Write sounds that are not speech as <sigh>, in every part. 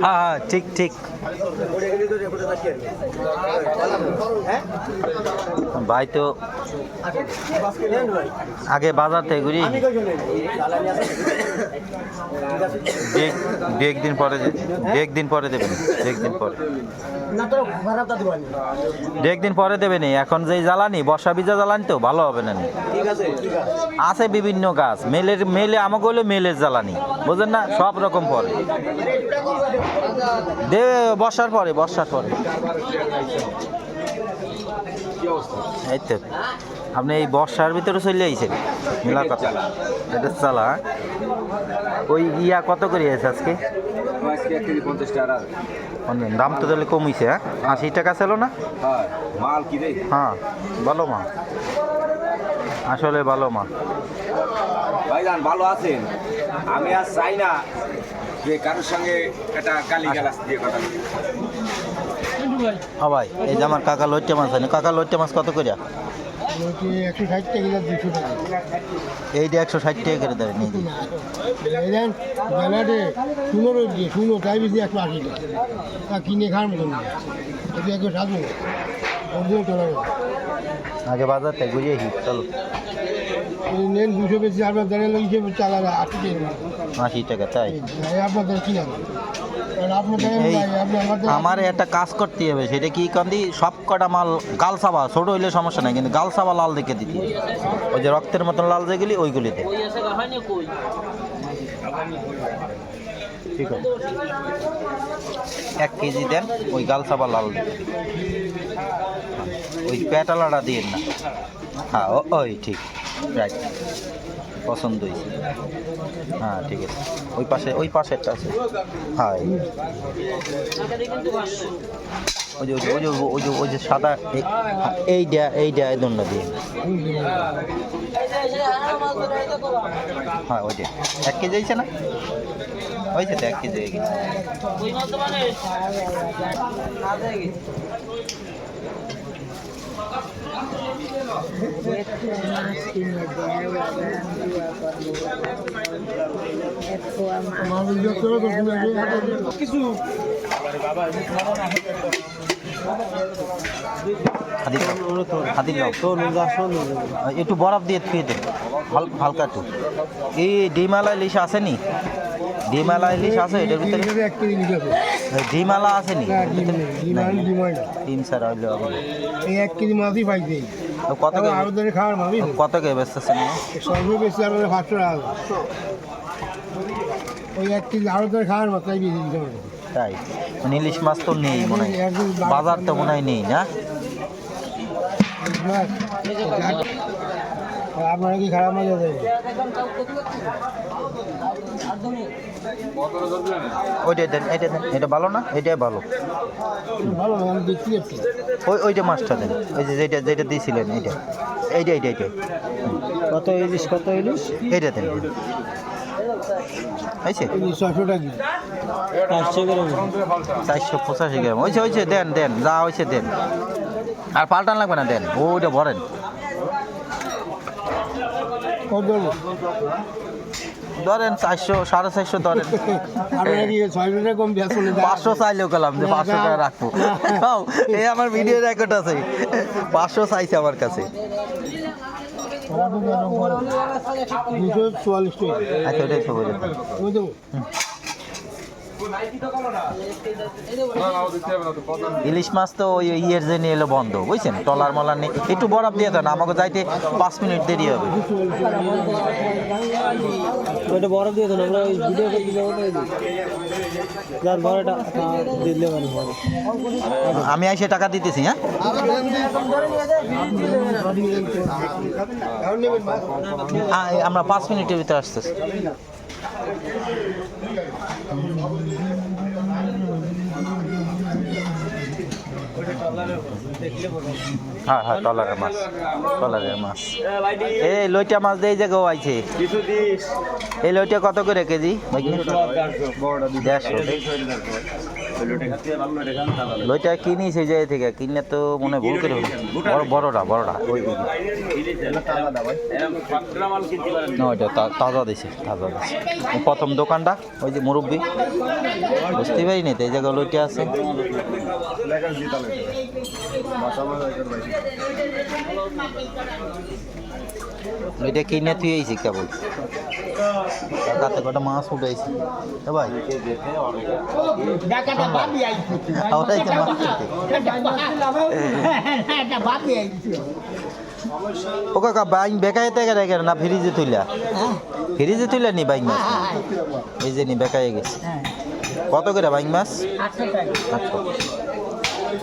হ্যাঁ হ্যাঁ ঠিক ঠিক। ভাই তো আগে বাজার থেকে ঘুরি। একদিন পরে একদিন পরে দেবেন একদিন পরে। একদিন পরে দেবেনি এখন যে জ্বালানি, বর্ষা বীজা জ্বালানি তো, ভালো হবে না। আছে বিভিন্ন গাছ, মেলের, মেলে, আমাকে হলো মেলের জ্বালানি, বুঝলেন না? সব রকম পরে। দে, বর্ষার পরে বর্ষার পরে। এই তো আপনি এই বর্ষার ভিতরে চলে আইছেন? মেলা কথা। এটা চালা হ্যাঁ? ওই ইয়া কত করে আছে আজকে? দাম তো তাহলে কমিছে হ্যাঁ? আশি টাকা ছিল না? হ্যাঁ। মাল কি হ্যাঁ ভালো মা আসলে ভালো মা ভাইজান ভালো আছেন? আমি আর চাই না যে কারোর সঙ্গে একটা গালি গালাস দিয়ে কথা। হ্যাঁ ভাই এই যে আমার কাকা লইটে মাছ আছে কাকা লইটে মাছ কত করে একশো ষাট টাকা দুশো টাকা। এইটা একশো ষাট টাকা করে দেবেন এই যে। এলেন শুনো শুনো তাই বেশি একশো আশি টাকা। তা কিনে খাওয়ার মতন না। একশো আগে বাজার থেকে ঘুরিয়ে আসি চলো। নেন দুশো বেশি আপনার দাঁড়িয়ে লাগিয়েছে চালাবে আশি টাকা। আশি টাকা তাই আপনার দ্বারা কিনা আমার একটা কাজ করতে হবে সেটা কি কান্দি সব কটা মাল গাল সাবা ছোট হইলে সমস্যা নাই কিন্তু গাল সাবা লাল দেখে দিতে ওই যে রক্তের মতন লাল যেগুলি ওইগুলিতে। ঠিক আছে। এক কেজি দেন ওই গাল সাবা লাল। ওই পেটালাটা দিন। না হ্যাঁ ওই ঠিক। রাইট পছন্দ হয়েছে। হ্যাঁ ঠিক আছে। ওই পাশে, ওই পাশেরটা আছে। হ্যাঁ এই। ওই যে ওই যে ওই যে ওই যে সাদা এই- এইটা এইটা এই দণ্ডা দিয়ে। হ্যাঁ ওইটা। এক কেজি হয়েছে না? হয়েছে তো, এক কেজি হয়ে গেছে আমার বিরক্ত হলো তো তুমি আগে- একটু বরফ দিয়ে থুয়ে হাল- হালকা একটু। এই ডিমালা ইলিশ আসেনি ডিমালা ইলিশ আছে? এটার ভিতরে? ডিমালা আসেনি? না, ডিম আর স্যার হইলে হবে। এই এক কেজি মাছই পাইছে কত আরও ধরে খাওয়ার মাছই কত কে বেচতেছেন সর্ববেশি আমাদের পাঁচশো টাকা ওই এক কেজি আরও ধরে খাওয়ার মাছ তাই বেশি দিতে তাই? মানে ইলিশ মাছ তো নেই মনে হয়। বাজার তো মনে হয় নেই না? আপনারা কি খারাপ আছে ওইটাই দেন এটা দেন এটা ভালো না? এটাই ভালো। ভালো না আমি দেখতে ওই ওইটা মাছটা দেন ওই যে যেটা যেটা দিয়েছিলেন এইটা। এইটা এইটা এইটা কত ইলিশ কত ইলিশ? এইটা দেন। হয়েছে? চারশো পঁচাশি গ্রাম। হয়েছে হয়েছে দেন দেন যা হয়েছে দেন। আর পাল্টান লাগবে না দেন। ওইটা ভরেন। দেবো ধরেন চারশো সাড়ে চারশো ধরেন। <laughs> পাঁচশো চাইলেও গেলাম যে পাঁচশো টাকা রাখব। তাও, <laughs> এই আমার ভিডিও রেকর্ড আছে। <laughs> পাঁচশো চাইছে আমার কাছে। চুয়াল্লিশ টাকা। আচ্ছা ওটাই সব হয়ে যাবে। তুমি দেবো ইলিশ মাছ তো ওই ইয়ের জন্য এলো বন্ধ বুঝছেন? টলার মলার নেই একটু বরফ দিয়ে দেন আমাকে যাইতে পাঁচ মিনিট দেরি হবে। ওইটা বরফ দিয়ে দেন আমরা ওই ভিডিও যার দিলে মানে আমি এসে টাকা দিতেছি হ্যাঁ? আমরা পাঁচ মিনিটের ভিতরে আসতেছি। হ্যাঁ হ্যাঁ টলারের মাছ টলারের মাছ। এই লইটা মাছ দিয়ে যে গো আইছে। এই লইটা কত করে কেজি? দেড়শো। লইটা কিনি সেই জায়গা থেকে, কিনে তো মনে ভুল করে বড় বড়টা বড়টা। ওই ওই। ওইটা তাজা দিছে তাজা দিছে। প্রথম দোকানটা, ওই যে মুরব্বী। বুঝতে পারিনি তো, এই জায়গায় লইটা আছে। এটা কিনে তুই আইছি কেবল। কাতে কটা মাছ উঠাইছি? ভাই। আইছি। ও কাকা বাইং বেকায় থেকে রেখে না ফ্রিজে তুইলা? হ্যাঁ, ফ্রিজে তুইলা নি বাইং মাছ? হ্যাঁ, এই যে নি বেকায় গেছে। হ্যাঁ। কত করে বাইং মাছ? আটশো।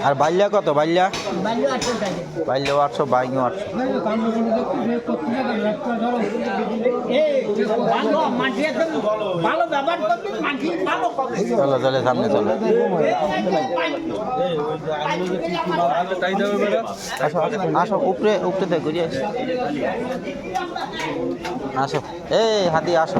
আর বাল্যা কত? বাল্যা। বাল্য আটশো বাইংও আটশো। চলো চলে সামনে চলো। আসো আসো, উপরে উপরে দেখ ঘুরিয়ে আসো। আসো। এই হাতি আসো।